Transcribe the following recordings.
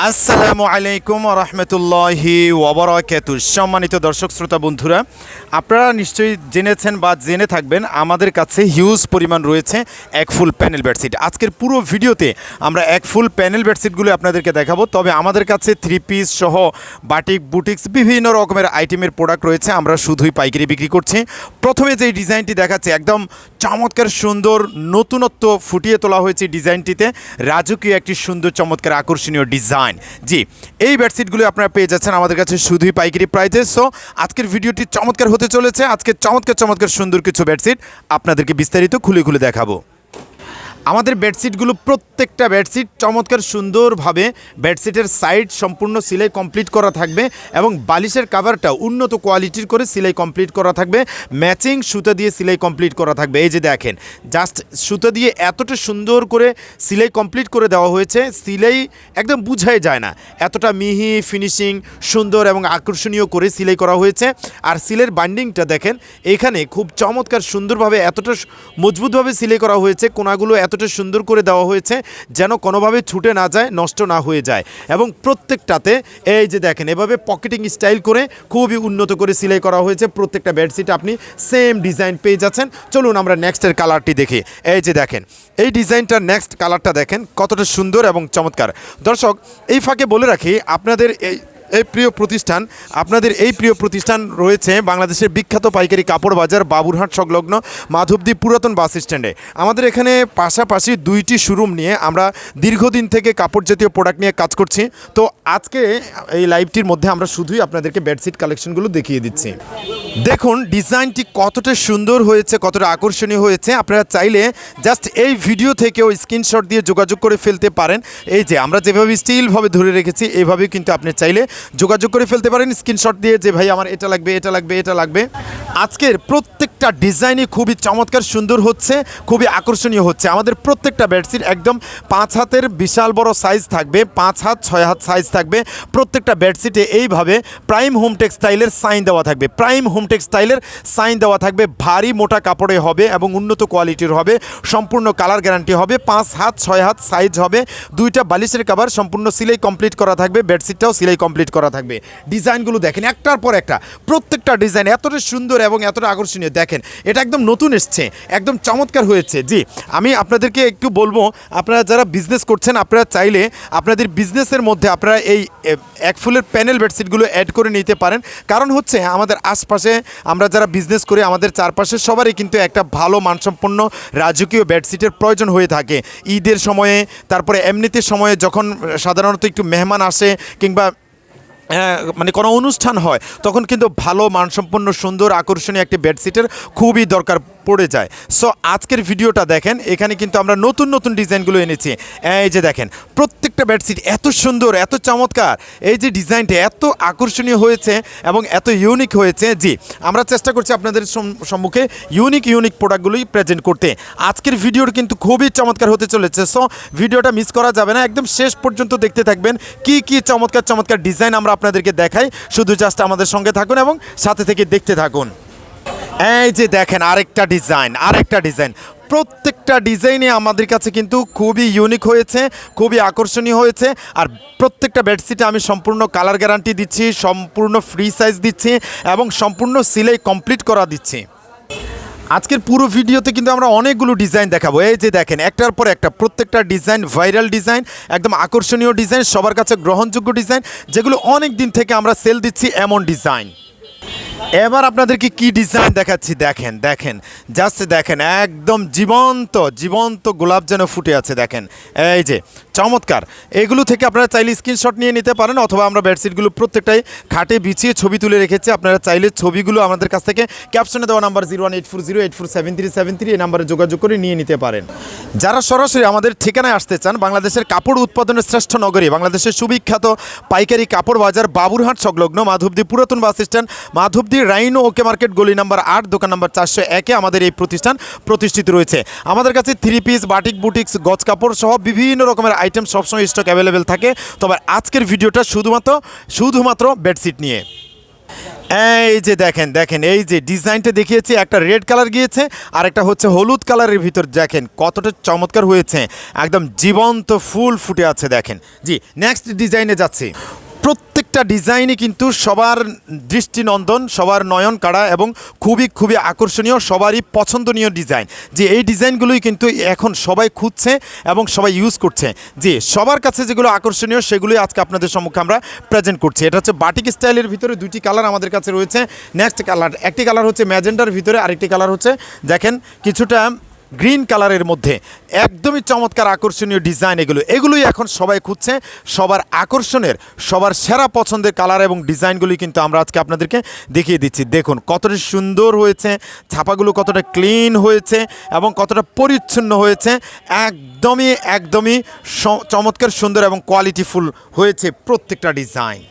আসসালামু আলাইকুম রহমতুল্লাহি ওবরাকাতু সম্মানিত দর্শক, শ্রোতা, বন্ধুরা, আপনারা নিশ্চয়ই জেনেছেন বা জেনে থাকবেন, আমাদের কাছে হিউজ পরিমাণ রয়েছে এক ফুল প্যানেল বেডশিট আজকের পুরো ভিডিওতে আমরা এক ফুল প্যানেল বেডশিটগুলো আপনাদেরকে দেখাবো, তবে আমাদের কাছে থ্রি পিস সহ বাটিক, বুটিক্স, বিভিন্ন রকমের আইটেমের প্রোডাক্ট রয়েছে, আমরা শুধুই পাইকারি বিক্রি করছি। প্রথমে যে ডিজাইনটি দেখাচ্ছে, একদম চমৎকার, সুন্দর, নতুনত্ব ফুটিয়ে তোলা হয়েছে ডিজাইনটিতে রাজকীয় একটি সুন্দর, চমৎকার, আকর্ষণীয় ডিজাইন জি, এই বেডশিটগুলো আপনারা পেয়ে যাচ্ছেন আমাদের কাছে শুধুই পাইকারি প্রাইজে সো আজকের ভিডিওটি চমৎকার হতে চলেছে। আজকে চমৎকার চমৎকার সুন্দর কিছু বেডশিট আপনাদেরকে বিস্তারিত খুলে খুলে দেখাবো। আমাদের বেডশিটগুলো প্রত্যেকটা বেডশিট চমৎকার সুন্দরভাবে বেডশিটের সাইড সম্পূর্ণ সিলাই কমপ্লিট করা থাকবে এবং বালিশের কাভারটা উন্নত কোয়ালিটির করে সিলাই কমপ্লিট করা থাকবে। ম্যাচিং সুতা দিয়ে সিলাই কমপ্লিট করা থাকবে। এই যে দেখেন, জাস্ট সুতা দিয়ে এতটা সুন্দর করে সিলাই কমপ্লিট করে দেওয়া হয়েছে। সিলাই একদম বুঝাই যায় না। এতটা মিহি ফিনিশিং, সুন্দর এবং আকর্ষণীয় করে সিলাই করা হয়েছে। আর সিলের বাইন্ডিংটা দেখেন, এখানে খুব চমৎকার সুন্দরভাবে এতটা মজবুতভাবে সিলাই করা হয়েছে। কোনাগুলো এতটা সুন্দর করে দেওয়া হয়েছে যেন কোনোভাবে ছুটে না যায়, নষ্ট না হয়ে যায়। এবং প্রত্যেকটাতে এই যে দেখেন, এভাবে পকেটিং স্টাইল করে খুবই উন্নত করে সিলাই করা হয়েছে। প্রত্যেকটা বেডশিট আপনি সেম ডিজাইন পেয়ে যাচ্ছেন। চলুন আমরা নেক্সটের কালারটি দেখি। এই যে দেখেন, এই ডিজাইনটার নেক্সট কালারটা দেখেন, কতটা সুন্দর এবং চমৎকার। দর্শক, এই ফাঁকে বলে রাখি, আপনাদের এই এই প্রিয় প্রতিষ্ঠান, আপনাদের এই প্রিয় প্রতিষ্ঠান রয়েছে বাংলাদেশের বিখ্যাত পাইকারি কাপড় বাজার বাবুরহাট সংলগ্ন মাধবদ্বীপ পুরাতন বাস স্ট্যান্ডে। আমাদের এখানে পাশাপাশি দুইটি শোরুম নিয়ে আমরা দীর্ঘদিন থেকে কাপড় জাতীয় প্রোডাক্ট নিয়ে কাজ করছি। তো আজকে এই লাইভটির মধ্যে আমরা শুধুই আপনাদেরকে বেডশিট কালেকশনগুলো দেখিয়ে দিচ্ছি। দেখুন, ডিজাইনটি কতটা সুন্দর হয়েছে, কতটা আকর্ষণীয় হয়েছে। আপনারা চাইলে জাস্ট এই ভিডিও থেকেও স্ক্রিনশট দিয়ে যোগাযোগ করে ফেলতে পারেন। এই যে, আমরা যেভাবে স্টিলভাবে ধরে রেখেছি এইভাবেই কিন্তু আপনি চাইলে যোগাযোগ করে ফেলতে পারেন। স্ক্রিনশট দিয়ে যে, ভাই, আমার এটা লাগবে এটা লাগবে এটা লাগবে। আজকের প্রত্যেকটা ডিজাইনই খুবই চমৎকার, সুন্দর হচ্ছে, খুবই আকর্ষণীয় হচ্ছে। আমাদের প্রত্যেকটা বেডশিট একদম পাঁচ হাতের বিশাল বড় সাইজ থাকবে, পাঁচ হাত, ছয় হাত সাইজ থাকবে। প্রত্যেকটা বেডশিটে এইভাবে প্রাইম হোম টেক্সটাইলের সাইন দেওয়া থাকবে। প্রাইম হোম টেক্সটাইলের সাইন দেওয়া থাকবে। ভারী মোটা কাপড়ে হবে এবং উন্নত কোয়ালিটির হবে। সম্পূর্ণ কালার গ্যারান্টি হবে। পাঁচ হাত, ছয় হাত সাইজ হবে। দুইটা বালিশের কাভার সম্পূর্ণ সিলাই কমপ্লিট করা থাকবে। বেডশিটটাও সিলাই কমপ্লিট করা থাকবে। ডিজাইনগুলো দেখেন, একটার পর একটা, প্রত্যেকটা ডিজাইন এতটা সুন্দর এবং এতটা আকর্ষণীয়। দেখেন, এটা একদম নতুন এসছে, একদম চমৎকার হয়েছে। জি, আমি আপনাদেরকে একটু বলব, আপনারা যারা বিজনেস করছেন, আপনারা চাইলে আপনাদের বিজনেসের মধ্যে আপনারা এই এক ফুলের প্যানেল বেডশিটগুলো অ্যাড করে নিতে পারেন। কারণ হচ্ছে, আমাদের আশপাশে আমরা যারা বিজনেস করি, আমাদের চারপাশে সবারই কিন্তু একটা ভালো মানসম্পন্ন রাজকীয় বেডশিটের প্রয়োজন হয়ে থাকে। ঈদের সময়ে, তারপরে এমনিতে সময়ে যখন সাধারণত একটু মেহমান আসে, কিংবা মানে কোনো অনুষ্ঠান হয় তখন কিন্তু ভালো মানসম্পন্ন সুন্দর আকর্ষণীয় একটি বেডশিটের খুবই দরকার। পড়ে যায়। সো আজকের ভিডিওটা দেখেন, এখানে কিন্তু আমরা নতুন নতুন ডিজাইনগুলো এনেছি। এই যে দেখেন, প্রত্যেকটা বেডশিট এত সুন্দর, এত চমৎকার। এই যে ডিজাইনটা এত আকর্ষণীয় হয়েছে এবং এত ইউনিক হয়েছে। জি, আমরা চেষ্টা করছি আপনাদের সম্মুখে ইউনিক ইউনিক প্রোডাক্টগুলোই প্রেজেন্ট করতে। আজকের ভিডিওটা কিন্তু খুবই চমৎকার হতে চলেছে। সো ভিডিওটা মিস করা যাবে না। একদম শেষ পর্যন্ত দেখতে থাকবেন কি কি চমৎকার চমৎকার ডিজাইন আমরা আপনাদেরকে দেখাই। শুধু জাস্ট আমাদের সঙ্গে থাকুন এবং সাথে থেকে দেখতে থাকুন। এই যে দেখেন, আরেকটা ডিজাইন আরেকটা ডিজাইন প্রত্যেকটা ডিজাইনে আমাদের কাছে কিন্তু খুবই ইউনিক হয়েছে, খুবই আকর্ষণীয় হয়েছে। আর প্রত্যেকটা বেডশিটে আমি সম্পূর্ণ কালার গ্যারান্টি দিচ্ছি, সম্পূর্ণ ফ্রি সাইজ দিচ্ছি এবং সম্পূর্ণ সিলাই কমপ্লিট করা দিচ্ছি। আজকের পুরো ভিডিওতে কিন্তু আমরা অনেকগুলো ডিজাইন দেখাবো। এই যে দেখেন, একটার পর একটা প্রত্যেকটা ডিজাইন ভাইরাল ডিজাইন একদম আকর্ষণীয় ডিজাইন সবার কাছে গ্রহণযোগ্য ডিজাইন যেগুলো অনেক দিন থেকে আমরা সেল দিচ্ছি এমন ডিজাইন এবার আপনাদেরকে কি ডিজাইন দেখাচ্ছি? দেখেন দেখেন জাস্ট দেখেন, একদম জীবন্ত জীবন্ত গোলাপ যেন ফুটে আছে, দেখেন। এই যে, চমৎকার। এগুলো থেকে আপনারা চাইলে স্ক্রিনশট নিয়ে নিতে পারেন, অথবা আমরা বেডশিটগুলো প্রত্যেকটাই খাটে বিছিয়ে ছবি তুলে রেখেছি। আপনারা চাইলে ছবিগুলো আমাদের কাছ থেকে ক্যাপশনে দেওয়া number zero one eight four zero eight four seven three seven three এই নাম্বারে যোগাযোগ করে নিয়ে নিতে পারেন। যারা সরাসরি আমাদের ঠিকানায় আসতে চান, বাংলাদেশের কাপড় উৎপাদনের শ্রেষ্ঠ নগরী, বাংলাদেশের সুবিখ্যাত পাইকারি কাপড় বাজার বাবুরহাট সংলগ্ন মাধবদী পুরাতন bus stand, Madhabdi Rhino okay market গলি নাম্বার আট, দোকান নাম্বার চারশো একে আমাদের এই প্রতিষ্ঠান প্রতিষ্ঠিত রয়েছে। আমাদের কাছে থ্রি পিস বাটিক বুটিক্স গজ কাপড় সহ বিভিন্ন রকমের আইটেম সবসময় স্টক অ্যাভেলেবেল থাকে। তবে আজকের ভিডিওটা শুধুমাত্র শুধুমাত্র বেডশিট নিয়ে। এই যে দেখেন দেখেন, এই যে ডিজাইনটা দেখিয়েছি, একটা রেড কালার গিয়েছে, আর একটা হচ্ছে হলুদ কালারের ভিতর। দেখেন কতটা চমৎকার হয়েছে, একদম জীবন্ত ফুল ফুটে আছে, দেখেন। জি নেক্সট ডিজাইনে যাচ্ছি। প্রত্যেকটা ডিজাইনই কিন্তু সবার দৃষ্টিনন্দন, সবার নয়ন কাড়া এবং খুবই খুবই আকর্ষণীয়, সবারই পছন্দনীয় ডিজাইন। যে এই ডিজাইনগুলোই কিন্তু এখন সবাই খুঁজছে এবং সবাই ইউজ করছে। যে সবার কাছে যেগুলো আকর্ষণীয় সেগুলোই আজকে আপনাদের সম্মুখে আমরা প্রেজেন্ট করছি। এটা হচ্ছে বাটিক স্টাইলের ভিতরে দুটি কালার আমাদের কাছে রয়েছে। নেক্সট কালার একটি কালার হচ্ছে ম্যাজেন্ডার ভিতরে, আরেকটি কালার হচ্ছে, দেখেন, কিছুটা গ্রিন কালারের মধ্যে একদমই চমৎকার আকর্ষণীয় ডিজাইন এগুলো। এগুলোই এখন সবাই খুঁজছে, সবার আকর্ষণের, সবার সেরা পছন্দের কালার এবং ডিজাইনগুলি কিন্তু আমরা আজকে আপনাদেরকে দেখিয়ে দিচ্ছি। দেখুন, কতটা সুন্দর হয়েছে, ছাপাগুলো কতটা ক্লিন হয়েছে এবং কতটা পরিচ্ছন্ন হয়েছে। একদমই একদমই চমৎকার সুন্দর এবং কোয়ালিটিফুল হয়েছে প্রত্যেকটা ডিজাইন।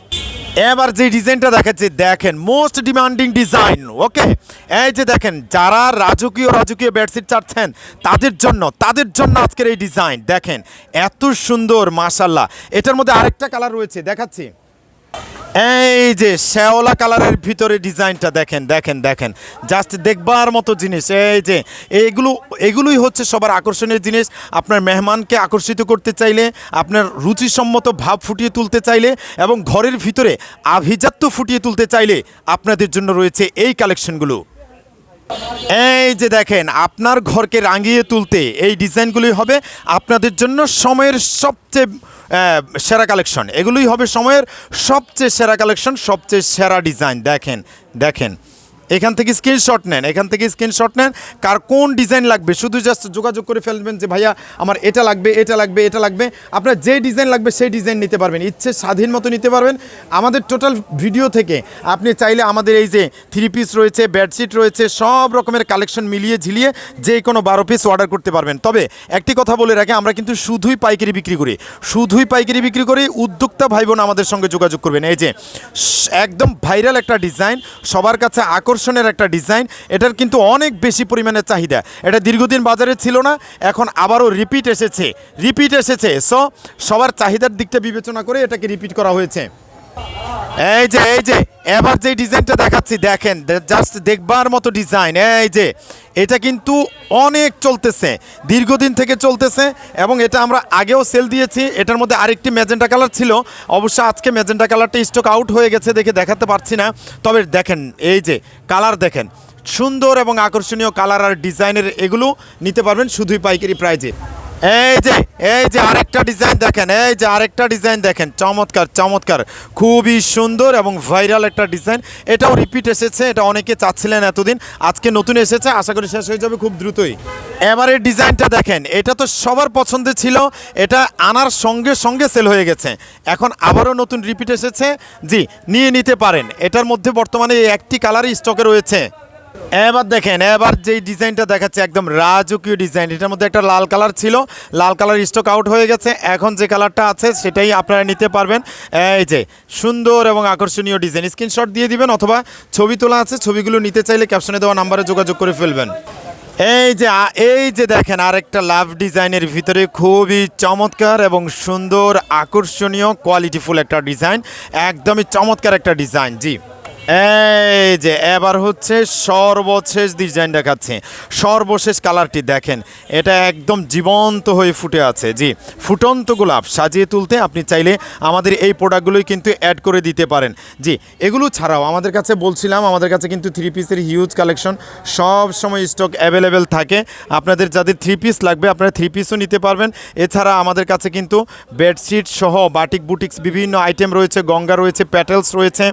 এবার যে ডিজাইনটা দেখাচ্ছি, দেখেন মোস্ট ডিমান্ডিং ডিজাইন ওকে এই যে দেখেন, যারা রাজকীয় রাজকীয় বেডশিট চাচ্ছেন, তাদের জন্য তাদের জন্য আজকের এই ডিজাইন দেখেন, এত সুন্দর মাশাল্লাহ এটার মধ্যে আরেকটা কালার রয়েছে, দেখাচ্ছি। এই যে শ্যাওলা কালারের ভিতরে ডিজাইনটা দেখেন দেখেন দেখেন। জাস্ট দেখবার মতো জিনিস, এই যে এইগুলো এগুলোই হচ্ছে সবার আকর্ষণীয় জিনিস। আপনার মেহমানকে আকর্ষিত করতে চাইলে, আপনার রুচিসম্মত ভাব ফুটিয়ে তুলতে চাইলে এবং ঘরের ভিতরে আভিজাত্য ফুটিয়ে তুলতে চাইলে আপনাদের জন্য রয়েছে এই কালেকশনগুলো। এই যে দেখেন, আপনার ঘরকে রাঙিয়ে তুলতে এই ডিজাইনগুলি হবে। আপনাদের জন্য সময়ের সবচেয়ে সেরা কালেকশন। এগুলোই হবে সময়ের সবচেয়ে সেরা কালেকশন সবচেয়ে সেরা ডিজাইন। দেখেন দেখেন। এখান থেকে স্ক্রিনশট নেন, এখান থেকে স্ক্রিনশট নেন, কার কোন ডিজাইন লাগবে, শুধু জাস্ট যোগাযোগ করে ফেলবেন যে, ভাইয়া, আমার এটা লাগবে এটা লাগবে এটা লাগবে। আপনার যে ডিজাইন লাগবে, সেই ডিজাইন নিতে পারবেন, ইচ্ছে স্বাধীন মতো নিতে পারবেন। আমাদের টোটাল ভিডিও থেকে আপনি চাইলে আমাদের এই যে থ্রি পিস রয়েছে বেডশিট রয়েছে, সব রকমের কালেকশন মিলিয়ে ঝিলিয়ে যে কোনো বারো পিস অর্ডার করতে পারবেন। তবে একটি কথা বলে রাখি, আমরা কিন্তু শুধুই পাইকারি বিক্রি করি। শুধুই পাইকারি বিক্রি করি, উদ্যোক্তা ভাই বোন আমাদের সঙ্গে যোগাযোগ করবেন। এই যে, একদম ভাইরাল একটা ডিজাইন সবার কাছে আকর্ষণের একটা ডিজাইন, এটার কিন্তু অনেক বেশি পরিমাণে চাহিদা। এটা দীর্ঘদিন বাজারে ছিল না, এখন আবারও রিপিট এসেছে। রিপিট এসেছে। সো সবার চাহিদার দিকটা বিবেচনা করে এটাকে রিপিট করা হয়েছে। এই যে এই যে, এবার যে ডিজাইনটা দেখাচ্ছি, দেখেন জাস্ট দেখবার মতো ডিজাইন, এই যে, এটা কিন্তু অনেক চলতেছে, দীর্ঘদিন থেকে চলতেছে, এবং এটা আমরা আগেও সেল দিয়েছি, এটার মধ্যে আরেকটি ম্যাজেন্টা কালার ছিল, অবশ্য আজকে ম্যাজেন্টা কালারটা স্টক আউট হয়ে গেছে দেখে দেখাতে পারছি না, তবে দেখেন, এই যে কালার দেখেন, সুন্দর এবং আকর্ষণীয় কালার আর ডিজাইনের এগুলো নিতে পারবেন শুধুই পাইকারি প্রাইজে এই যে এই যে আরেকটা ডিজাইন দেখেন, এই যে আরেকটা ডিজাইন দেখেন। চমৎকার চমৎকার। খুবই সুন্দর এবং ভাইরাল একটা ডিজাইন এটাও রিপিট এসেছে, এটা অনেকে চাচ্ছিলেন এতদিন। আজকে নতুন এসেছে, আশা করি শেষ হয়ে যাবে খুব দ্রুতই। এবারের ডিজাইনটা দেখেন, এটা তো সবার পছন্দের ছিল, এটা আনার সঙ্গে সঙ্গে সেল হয়ে গেছে। এখন আবারও নতুন রিপিট এসেছে। জি, নিয়ে নিতে পারেন। এটার মধ্যে বর্তমানে এই একটি কালারই স্টকে রয়েছে। এবার দেখেন, এবার যেই ডিজাইনটা দেখাচ্ছে, একদম রাজকীয় ডিজাইন। এটার মধ্যে একটা লাল কালার ছিল, লাল কালার স্টক আউট হয়ে গেছে। এখন যে কালারটা আছে, সেটাই আপনারা নিতে পারবেন। এই যে, সুন্দর এবং আকর্ষণীয় ডিজাইন। স্ক্রিনশট দিয়ে দিবেন অথবা ছবি তোলা আছে, ছবিগুলো নিতে চাইলে ক্যাপশনে দেওয়া নাম্বারে যোগাযোগ করে ফেলবেন। এই যে এই যে দেখেন, আরেকটা লাভ ডিজাইনের ভিতরে খুবই চমৎকার এবং সুন্দর, আকর্ষণীয় কোয়ালিটিফুল একটা ডিজাইন। একদমই চমৎকার একটা ডিজাইন, জি। এই যে, এবার হচ্ছে সর্বশেষ ডিজাইন দেখাচ্ছে। সর্বশেষ কালারটি দেখেন, এটা একদম জীবন্ত হয়ে ফুটে আছে। জি, ফুটন্ত গোলাপ, সাজিয়ে তুলতে আপনি চাইলে আমাদের এই প্রোডাক্টগুলোই কিন্তু অ্যাড করে দিতে পারেন। জি, এগুলো ছাড়াও আমাদের কাছে বলছিলাম, আমাদের কাছে কিন্তু থ্রি পিসের হিউজ কালেকশন সব সময় স্টক অ্যাভেলেবেল থাকে। আপনাদের যাদের থ্রি পিস লাগবে, আপনারা থ্রি পিসও নিতে পারবেন। এছাড়া আমাদের কাছে কিন্তু বেডশিট সহ বাটিক, বুটিক্স, বিভিন্ন আইটেম রয়েছে, গঙ্গা রয়েছে প্যাটেলস রয়েছে।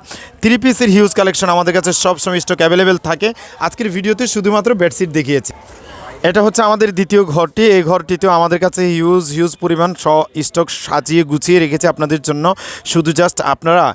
থ্রি পিসের হিউজ কালেকশন আমাদের কাছে সব সময় স্টক অ্যাভেলেবেল থাকে। আজকের ভিডিওতে শুধুমাত্র বেডশিট দেখিয়েছি। এটা হচ্ছে আমাদের দ্বিতীয় ঘরটি। এই ঘরটিতেও আমাদের কাছে হিউজ হিউজ পরিমাণ স স্টক সাজিয়ে গুছিয়ে রেখেছে আপনাদের জন্য। শুধু জাস্ট আপনারা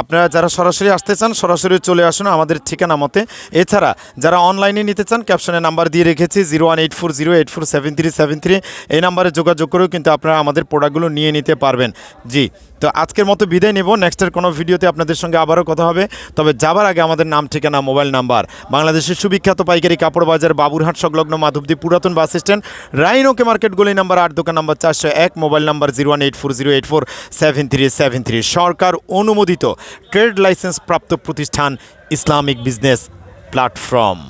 আপনারা যারা সরাসরি আসতে চান, সরাসরি চলে আসুন আমাদের ঠিকানা মতে। এছাড়া যারা অনলাইনে নিতে চান ক্যাপশনে নাম্বার দিয়ে রেখেছি zero one eight four zero eight four seven three seven three এই নাম্বারে যোগাযোগ করেও কিন্তু আপনারা আমাদের প্রোডাক্টগুলো নিয়ে নিতে পারবেন। জি। তো আজকের মতো বিদায় নেব। নেক্সটের কোনো ভিডিওতে আপনাদের সঙ্গে আবারও কথা হবে। তবে যাবার আগে আমাদের নাম, ঠিকানা, মোবাইল নাম্বার। বাংলাদেশের সুবিখ্যাত পাইকারি কাপড় বাজার বাবুরহাট সংলগ্ন মাধবদী পুরাতন বাস স্ট্যান্ড, রাইনোকে মার্কেট গলি নাম্বার আট, দোকান নাম্বার চারশো এক, mobile number zero one eight four zero eight four, seven three seven three. সরকার অনুমোদিত ট্রেড লাইসেন্স প্রাপ্ত প্রতিষ্ঠান ইসলামিক বিজনেস প্ল্যাটফর্ম।